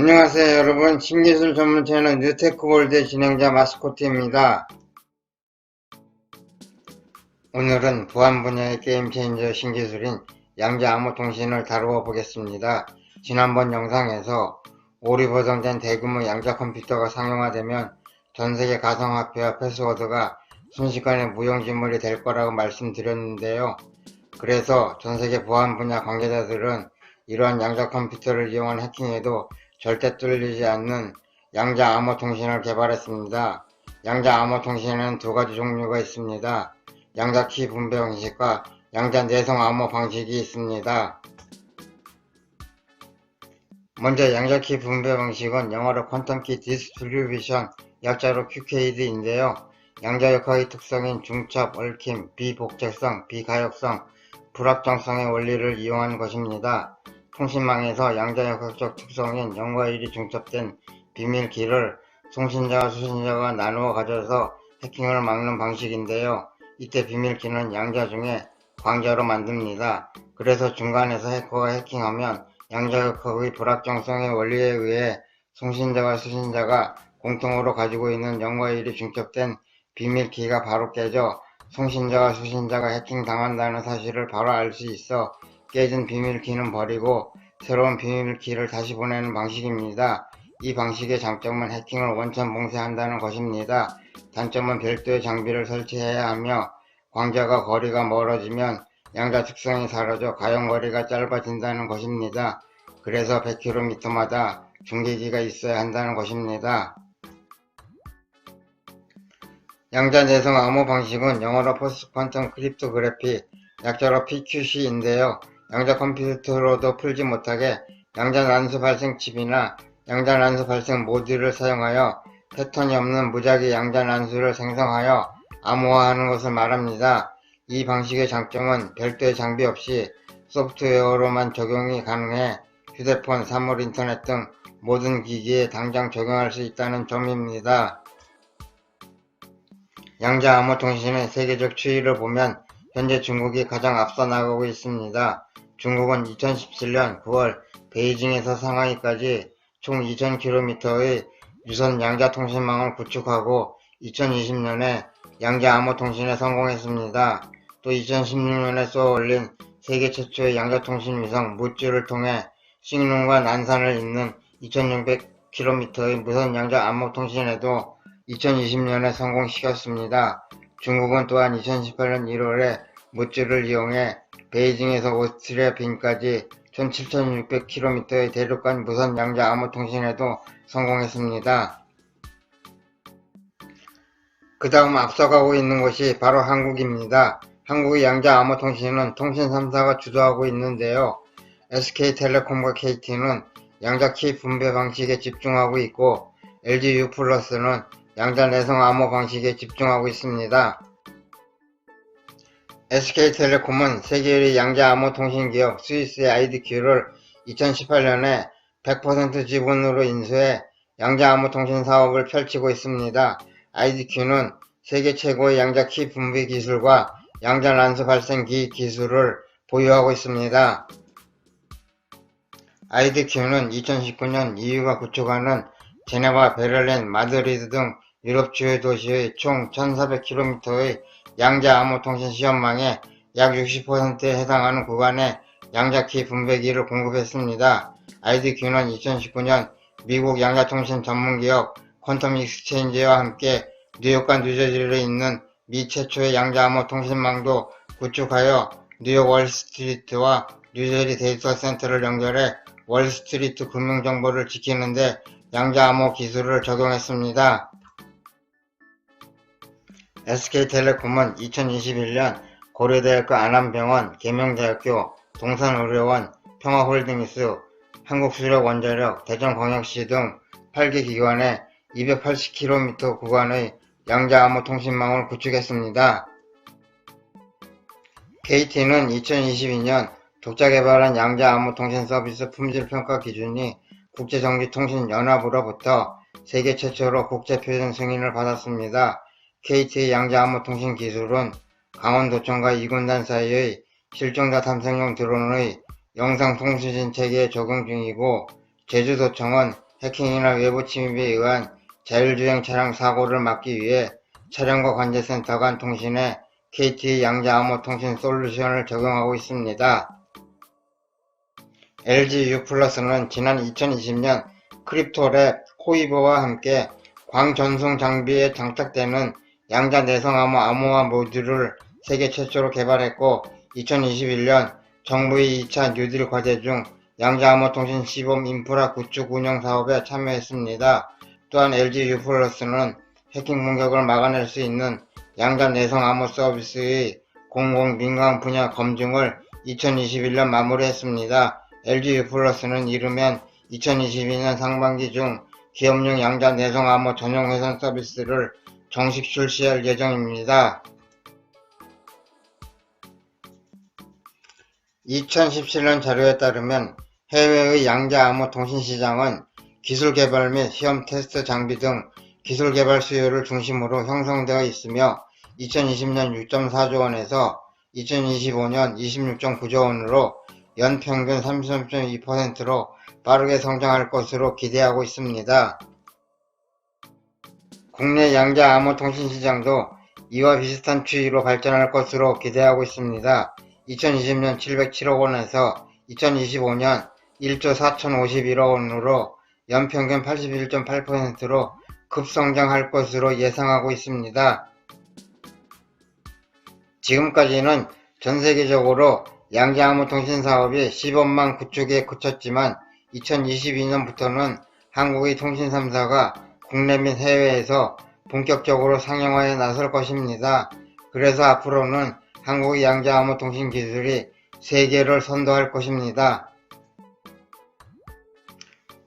안녕하세요 여러분. 신기술 전문 채널 뉴테크월드 진행자 마스코트입니다. 오늘은 보안 분야의 게임 체인저 신기술인 양자 암호통신을 다루어 보겠습니다. 지난번 영상에서 오류 보정된 대규모 양자 컴퓨터가 상용화되면 전세계 가상화폐와 패스워드가 순식간에 무용지물이 될 거라고 말씀드렸는데요. 그래서 전세계 보안 분야 관계자들은 이러한 양자 컴퓨터를 이용한 해킹에도 절대 뚫리지 않는 양자 암호 통신을 개발했습니다. 양자 암호 통신에는 두 가지 종류가 있습니다. 양자 키 분배 방식과 양자 내성 암호 방식이 있습니다. 먼저 양자 키 분배 방식은 영어로 퀀텀 키 디스트리뷰션 약자로 QKD인데요. 양자 역학의 특성인 중첩, 얽힘, 비복제성, 비가역성, 불확정성의 원리를 이용한 것입니다. 통신망에서 양자역학적 특성인 0과 1이 중첩된 비밀키를 송신자와 수신자가 나누어 가져서 해킹을 막는 방식인데요. 이때 비밀키는 양자 중에 광자로 만듭니다. 그래서 중간에서 해커가 해킹하면 양자역학의 불확정성의 원리에 의해 송신자와 수신자가 공통으로 가지고 있는 0과 1이 중첩된 비밀키가 바로 깨져 송신자와 수신자가 해킹당한다는 사실을 바로 알 수 있어 깨진 비밀키는 버리고 새로운 비밀키를 다시 보내는 방식입니다. 이 방식의 장점은 해킹을 원천 봉쇄한다는 것입니다. 단점은 별도의 장비를 설치해야 하며 광자가 거리가 멀어지면 양자 특성이 사라져 가용거리가 짧아진다는 것입니다. 그래서 100km마다 중계기가 있어야 한다는 것입니다. 양자 내성 암호 방식은 영어로 포스트 퀀텀 크립토그래피 약자로 PQC인데요. 양자 컴퓨터로도 풀지 못하게 양자 난수 발생 칩이나 양자 난수 발생 모듈을 사용하여 패턴이 없는 무작위 양자 난수를 생성하여 암호화하는 것을 말합니다. 이 방식의 장점은 별도의 장비 없이 소프트웨어로만 적용이 가능해 휴대폰, 사물, 인터넷 등 모든 기기에 당장 적용할 수 있다는 점입니다. 양자 암호 통신의 세계적 추이를 보면 현재 중국이 가장 앞서 나가고 있습니다. 중국은 2017년 9월 베이징에서 상하이까지 총 2000km의 유선 양자 통신망을 구축하고 2020년에 양자 암호 통신에 성공했습니다. 또 2016년에 쏘아 올린 세계 최초의 양자 통신 위성 무쭈를 통해 싱눈과 난산을 잇는 2600km의 무선 양자 암호 통신에도 2020년에 성공시켰습니다. 중국은 또한 2018년 1월에 무쭈를 이용해 베이징에서 오스트리아 빈까지 17,600km의 대륙간 무선 양자 암호 통신에도 성공했습니다. 그 다음 앞서가고 있는 것이 바로 한국입니다. 한국의 양자 암호 통신은 통신 3사가 주도하고 있는데요. SK텔레콤과 KT는 양자 키 분배 방식에 집중하고 있고 LG U+는 양자 내성 암호 방식에 집중하고 있습니다. SK텔레콤은 세계의 양자 암호 통신 기업 스위스의 IDQ를 2018년에 100% 지분으로 인수해 양자 암호 통신 사업을 펼치고 있습니다. IDQ는 세계 최고의 양자 키 분배 기술과 양자 난수 발생기 기술을 보유하고 있습니다. IDQ는 2019년 EU가 구축하는 제네바, 베를린, 마드리드 등 유럽 주요 도시의 총 1400km의 양자 암호 통신 시험망의 약 60%에 해당하는 구간에 양자키 분배기를 공급했습니다. IDQ는 2019년 미국 양자통신 전문기업 퀀텀 익스체인지와 함께 뉴욕과 뉴저지를 잇는 미 최초의 양자암호 통신망도 구축하여 뉴욕 월스트리트와 뉴저지 데이터 센터를 연결해 월스트리트 금융정보를 지키는데 양자암호 기술을 적용했습니다. SK텔레콤은 2021년 고려대학교 안암병원, 계명대학교, 동산의료원, 평화홀딩스, 한국수력원자력, 대전광역시 등 8개 기관에 280km 구간의 양자암호 통신망을 구축했습니다. KT는 2022년 독자 개발한 양자암호 통신 서비스 품질 평가 기준이 국제정기통신연합으로부터 세계 최초로 국제표준 승인을 받았습니다. KT 양자암호 통신 기술은 강원도청과 이군단 사이의 실종자 탐색용 드론의 영상 통신 체계에 적용 중이고 제주도청은 해킹이나 외부 침입에 의한 자율주행 차량 사고를 막기 위해 차량과 관제센터 간 통신에 KT 양자 암호 통신 솔루션을 적용하고 있습니다. LG U+는 지난 2020년 크립토랩 호이버와 함께 광전송 장비에 장착되는 양자 내성 암호 암호화 모듈을 세계 최초로 개발했고 2021년 정부의 2차 뉴딜 과제 중 양자 암호 통신 시범 인프라 구축 운영 사업에 참여했습니다. 또한 LG U+는 해킹 공격을 막아낼 수 있는 양자 내성 암호 서비스의 공공 민간 분야 검증을 2021년 마무리했습니다. LG U+는 이르면 2022년 상반기 중 기업용 양자 내성 암호 전용 회선 서비스를 정식 출시할 예정입니다. 2017년 자료에 따르면 해외의 양자 암호 통신 시장은 기술 개발 및 시험 테스트 장비 등 기술 개발 수요를 중심으로 형성되어 있으며 2020년 6.4조 원에서 2025년 26.9조 원으로 연평균 33.2%로 빠르게 성장할 것으로 기대하고 있습니다. 국내 양자 암호 통신 시장도 이와 비슷한 추이로 발전할 것으로 기대하고 있습니다. 2020년 707억 원에서 2025년 1조 4,051억 원으로 연평균 81.8%로 급성장할 것으로 예상하고 있습니다. 지금까지는 전 세계적으로 양자암호 통신 사업이 시범망 구축에 그쳤지만 2022년부터는 한국의 통신 3사가 국내 및 해외에서 본격적으로 상용화에 나설 것입니다. 그래서 앞으로는 한국의 양자암호 통신 기술이 세계를 선도할 것입니다.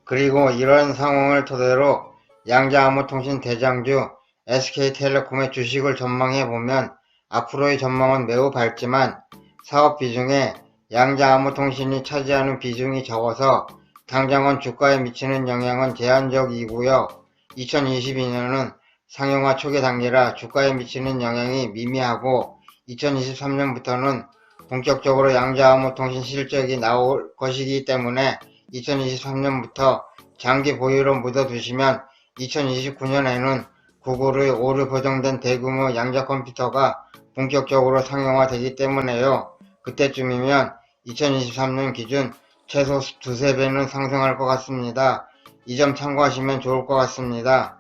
그리고 이런 상황을 토대로 양자암호 통신 대장주 SK텔레콤의 주식을 전망해 보면 앞으로의 전망은 매우 밝지만 사업 비중에 양자암호 통신이 차지하는 비중이 적어서 당장은 주가에 미치는 영향은 제한적이고요. 2022년은 상용화 초기 단계라 주가에 미치는 영향이 미미하고 2023년부터는 본격적으로 양자암호 통신 실적이 나올 것이기 때문에 2023년부터 장기 보유로 묻어두시면 2029년에는 구글의 오류 보정된 대규모 양자 컴퓨터가 본격적으로 상용화되기 때문에요. 그때쯤이면 2023년 기준 최소 두세 배는 상승할 것 같습니다. 이 점 참고하시면 좋을 것 같습니다.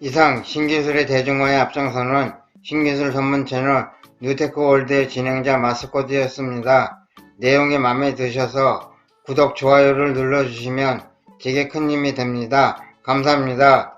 이상 신기술의 대중화에 앞장서는 신기술 전문 채널 뉴테크월드의 진행자 마스코트였습니다. 내용이 마음에 드셔서 구독, 좋아요를 눌러주시면 제게 큰 힘이 됩니다. 감사합니다.